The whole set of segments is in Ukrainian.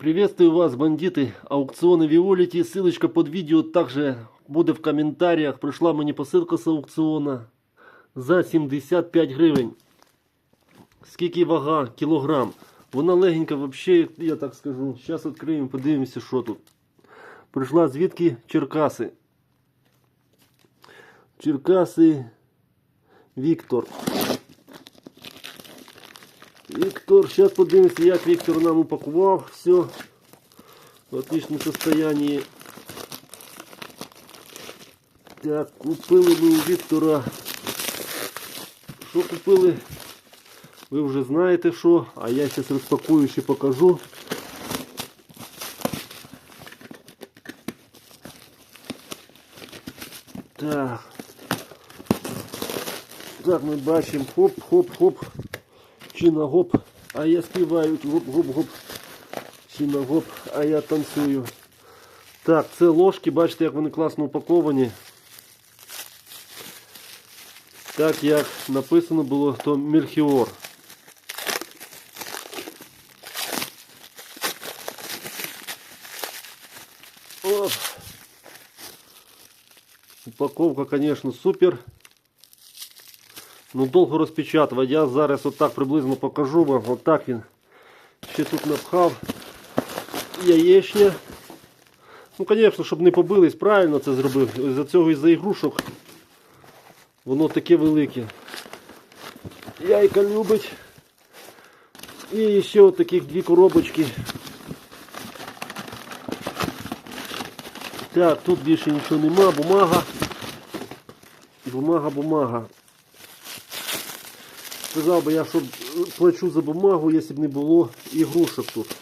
Приветствую вас, бандиты. Аукционы Виолити. Ссылочка под видео также буде в коментарях. Прийшла мені посилка з аукціона за 75 гривень. Скільки вага? Кілограм. Вона легенька, взагалі, я так скажу. Зараз відкриємо, подивимося, що тут. Прийшла звідки Черкаси. Черкаси Віктор. Віктор, зараз подивимося, як Віктор нам упакував все в отличном состоянии. Так, купили ми у Віктора. Що купили? Ви вже знаєте що, а я зараз розпакую ще покажу. Так. Так, ми бачимо хоп-хоп-хоп. Чи на гоп, а я співаю гоп-гоп-гоп. Чи на гоп, а я танцюю. Так, це ложки, бачите, як вони класно упаковані. Так як написано було, то Мельхіор. Оп. Упаковка, конечно, супер. Ну, довго розпечатувати. Я зараз отак приблизно покажу вам. Отак він ще тут напхав. Яєчня. Ну, звісно, щоб не побились, правильно це зробив. За цього із-за ігрушок воно таке велике. Яйка любить. І ще от дві коробочки. Так, тут більше нічого нема, бумага. Бумага, бумага. Сказав би я, що плачу за бумагу, якщо б не було ігрушок тут.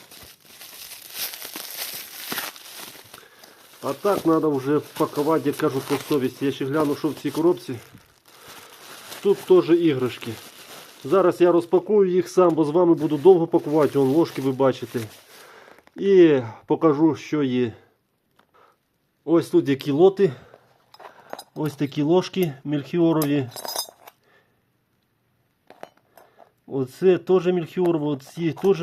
А так треба вже пакувати, як кажуть, по совісті. Я ще гляну, що в цій коробці. Тут теж іграшки. Зараз я розпакую їх сам, бо з вами буду довго пакувати. Вон ложки ви бачите. І покажу, що є. Ось тут які лоти. Ось такі ложки мельхіорові. Оце теж мельхіорово, оці теж.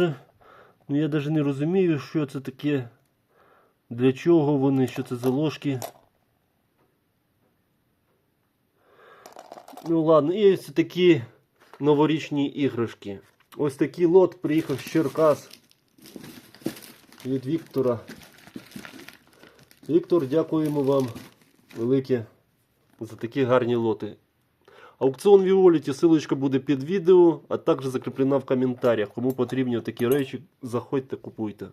Ну я навіть не розумію, що це таке. Для чого вони, що це за ложки. Ну ладно, і ось такі новорічні іграшки. Ось такий лот приїхав з Черкас від Віктора. Віктор, дякуємо вам велике за такі гарні лоти. Аукціон Віоліті, ссылочка буде під відео, а також закріплена в коментарях. Кому потрібні такі речі, заходьте, купуйте.